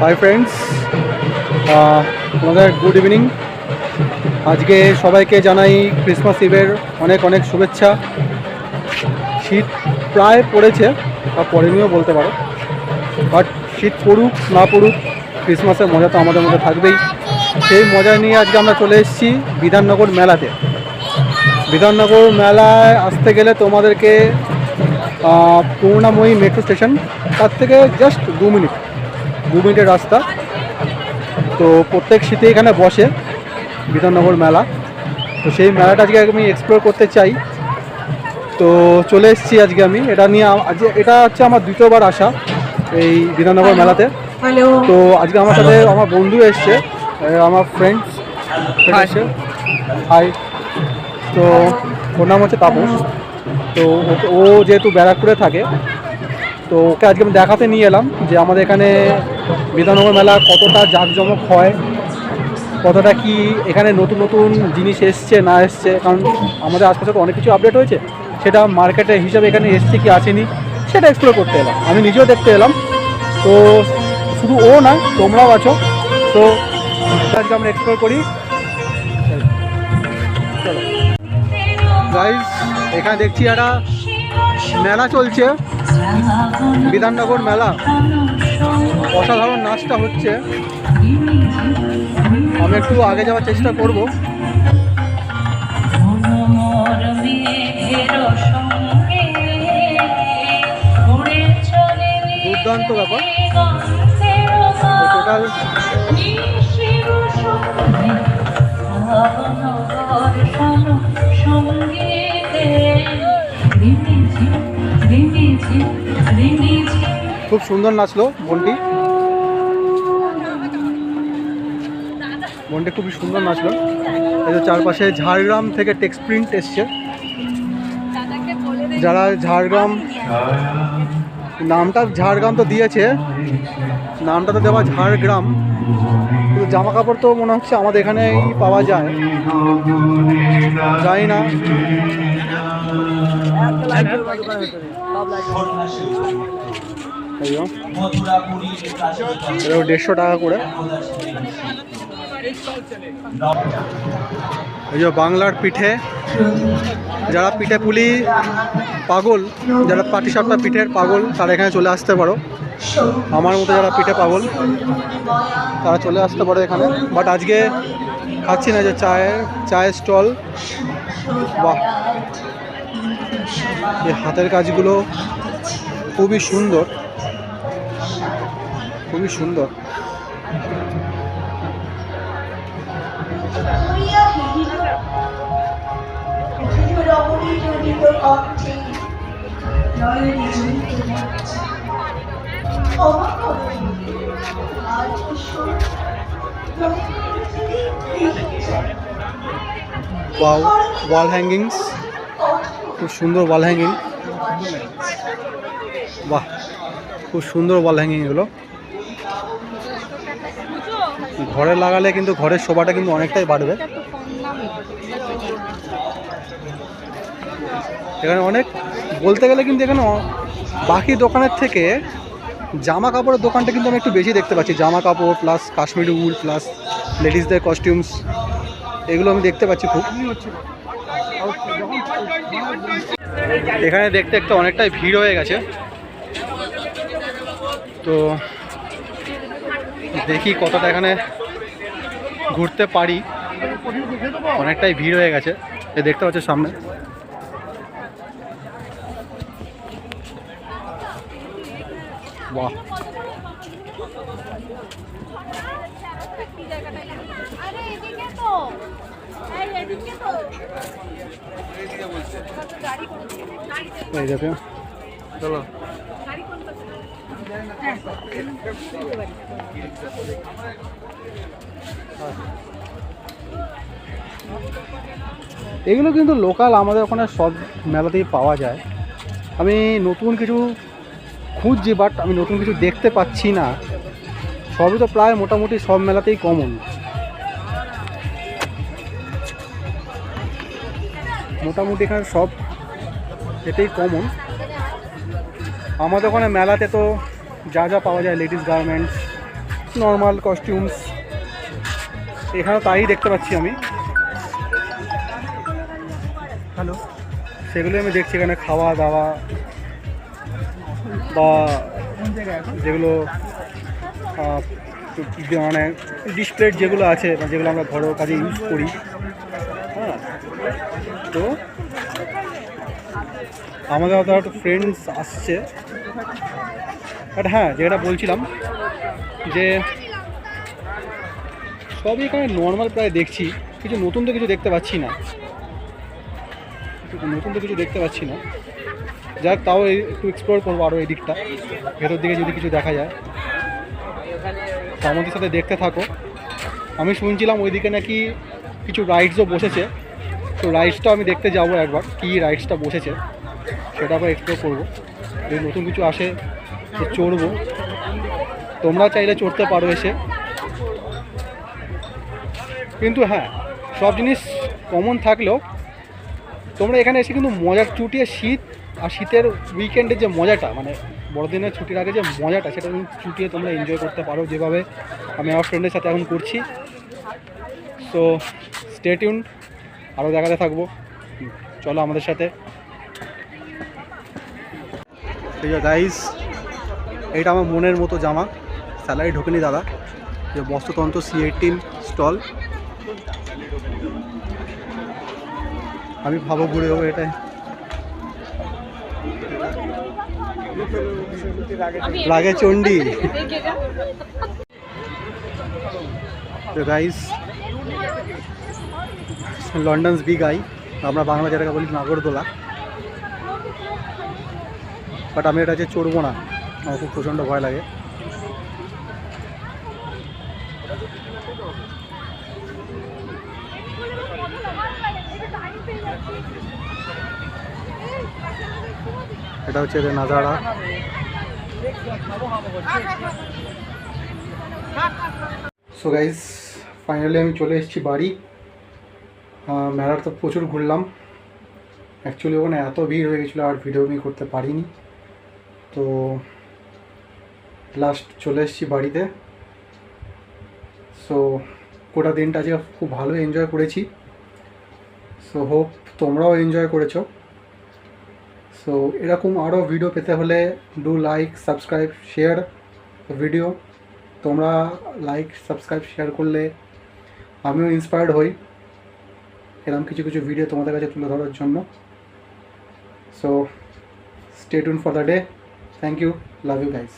High friends আমাদের good evening আজকে সবাইকে জানাই ক্রিসমাস ইভের অনেক অনেক শুভেচ্ছা। শীত প্রায় পড়েছে, বা পড়েনিও বলতে পারো। বাট শীত পড়ুক, না পড়ুক ক্রিসমাসের মজা তো আমাদের মধ্যে থাকবেই। সেই মজা নিয়ে আজকে আমরা চলে এসেছি বিধাননগর মেলাতে। বিধাননগর মেলায় আসতে গেলে তোমাদেরকে পূর্ণাময়ী মেট্রো স্টেশন তার থেকে জাস্ট দু মিনিট দু মিনিটের রাস্তা। তো প্রত্যেক শীতে এখানে বসে বিধাননগর মেলা। তো সেই মেলাটা আজকে আমি এক্সপ্লোর করতে চাই। তো চলে এসেছি আজকে আমি। এটা নিয়ে আজকে এটা হচ্ছে আমার দ্বিতীয়বার আসা এই বিধাননগর মেলাতে। তো আজকে আমার সাথে আমার বন্ধু এসছে আমার ফ্রেন্ডস. এসছে হাই তো ওর নাম হচ্ছে তাপস। তো ও যেহেতু ব্যারাকপুরে থাকে তো ওকে আজকে আমি দেখাতে নিয়ে এলাম যে আমাদের এখানে বিধাননগর মেলা কতটা জাঁকজমক হয়? কতটা কি এখানে নতুন নতুন জিনিস এসছে, না এসছে? কারণ আমাদের আশপাশে তো অনেক কিছু আপডেট হয়েছে। সেটা মার্কেটের হিসাবে এখানে এসছে কি আসেনি, সেটা এক্সপ্লোর করতে এলাম। আমি নিজেও দেখতে এলাম। তো শুধু ও না, তোমরাও আছো। তো আজকে আমরা এক্সপ্লোর করি। এখানে দেখছি একটা মেলা চলছে। বিধাননগর মেলা। নাচটা হচ্ছে আমি একটু আগে যাওয়ার চেষ্টা করব দুর্দান্ত ব্যাপার টোটাল খুব সুন্দর নাচলো বোনটি বোনটি খুবই সুন্দর নাচলো। এই চারপাশে ঝাড়গ্রাম থেকে টেক্সট প্রিন্ট এসছে। যারা ঝাড়গ্রাম নামটা ঝাড়গ্রাম তো দিয়েছে। নামটা তো দেওয়া ঝাড়গ্রাম। কিন্তু জামা কাপড় তো মনে হচ্ছে আমাদের এখানেই পাওয়া যায়। জানি না। দেড়শো টাকা করে। এই যে বাংলার পিঠে, যারা পিঠে পুলি পাগল, যারা পাটিসাপটা পিঠের পাগল, তারা এখানে চলে আসতে পারো। আমার মতো যারা পিঠে পাগল, তারা চলে আসতে পারো এখানে। বাট আজকে খাচ্ছি না যে চায়ের চায়ের স্টল। বাহ! এই হাতের কাজগুলো খুবই সুন্দর। খুবই সুন্দর। ওয়াল হ্যাঙ্গিংস খুব সুন্দর ওয়াল হ্যাঙ্গিং বাহ খুব সুন্দর ওয়াল হ্যাঙ্গিং এগুলো। ঘরে লাগালে কিন্তু ঘরের শোভাটা কিন্তু অনেকটাই বাড়বে। এখানে অনেক বলতে গেলে কিন্তু এখানে বাকি দোকানের থেকে জামা কাপড়ের দোকানটা কিন্তু আমি একটু বেশি দেখতে পাচ্ছি। জামা কাপড় প্লাস কাশ্মীরি উল প্লাস লেডিসদের কস্টিউমস এগুলো আমি দেখতে পাচ্ছি খুব। এখানে দেখতে দেখতে অনেকটাই ভিড় হয়ে গেছে। তো দেখি কতটা এখানে ঘুরতে পারি। অনেকটাই ভিড় হয়ে গেছে। এ দেখতে পাচ্ছ সামনে। এই দেখো। চলো। এগুলো কিন্তু লোকাল আমাদের ওখানে সব মেলাতেই পাওয়া যায়। আমি নতুন কিছু খুঁজছি বাট আমি নতুন কিছু দেখতে পাচ্ছি না। সবই তো প্রায় মোটামুটি সব মেলাতেই কমন মোটামুটি এখানে সব এটাই কমন আমাদের ওখানে মেলাতে তো যা যা পাওয়া যায় লেডিস গার্মেন্টস নর্মাল কস্টিউমস এখানে তাই দেখতে পাচ্ছি আমি। হ্যালো সেগুলো আমি দেখছি এখানে, খাওয়া দাওয়া বা যেগুলো মানে ডিসপ্লে যেগুলো আছে যেগুলো আমরা ঘরোয়া কাজে ইউজ করি। হ্যাঁ? তো আমাদের হয়তো একটু ফ্রেন্ডস আসছে। বাট হ্যাঁ যেটা বলছিলাম যে সবই এখানে নর্মাল প্রায় দেখছি, কিছু নতুন তো কিছু দেখতে পাচ্ছি না। নতুন তো কিছু দেখতে পাচ্ছি না। যাক, তাও একটু এক্সপ্লোর করব আরও এই দিকটা ভেতর দিকে যদি কিছু দেখা যায়। তো আমাদের সাথে দেখতে থাকো। আমি শুনছিলাম ওইদিকে নাকি কিছু রাইডসও বসেছে। তো রাইডসটা আমি দেখতে যাব একবার, কী রাইডসটা বসেছে, সেটা আবার এক্সপ্লোর করব। যদি নতুন কিছু আসে চড়বো। তোমরা চাইলে চড়তে পারো এসে। কিন্তু হ্যাঁ সব জিনিস কমন থাকলেও তোমরা এখানে এসে কিন্তু মজার চুটিয়ে শীত আর শীতের উইকেন্ডের যে মজাটা মানে বড়দিনের ছুটির আগে যে মজাটা, সেটা তুমি চুটিয়ে তোমরা এনজয় করতে পারো যেভাবে আমি আমার ফ্রেন্ডের সাথে এখন করছি। সো স্টে টিউন আরও দেখাতে থাকব। চলো আমাদের সাথে। যে গাইস এইটা আমার মনের মতো জামা। স্যালারি ঢোকেনি দাদা। যে বস্ত্রতন্ত্র সি এইটিন স্টল। আমি ভাবো ঘুরে যাব এটাই। লাগে চণ্ডী। গাইস লন্ডনস বিগ আই আমরা বাংলা যেটাকে বলি নাগরদোলা। বাট আমি এটা হচ্ছে চড়বো না। আমার খুব প্রচণ্ড ভয় লাগে। এটা হচ্ছে নাজারা। সো গাইজ ফাইনালি আমি চলে এসেছি বাড়ি। মেলার তো প্রচুর ঘুরলাম। অ্যাকচুয়ালি ওখানে এত ভিড় হয়ে গেছিল আর ভিডিও আমি করতে পারিনি। তো লাস্ট চলে এসেছি বাড়িতে। সো গোটা দিনটা আজকে খুব ভালো এনজয় করেছি। সো হোপ তোমরাও এনজয় করেছ। সো এরকম আরও ভিডিও পেতে হলে do like subscribe share video তোমরা লাইক সাবস্ক্রাইব শেয়ার করলে আমিও ইন্সপায়ার্ড হই। এরকম কিছু কিছু ভিডিও তোমাদের কাছে তুলে ধরার জন্য। So stay tuned for the day thank you love you guys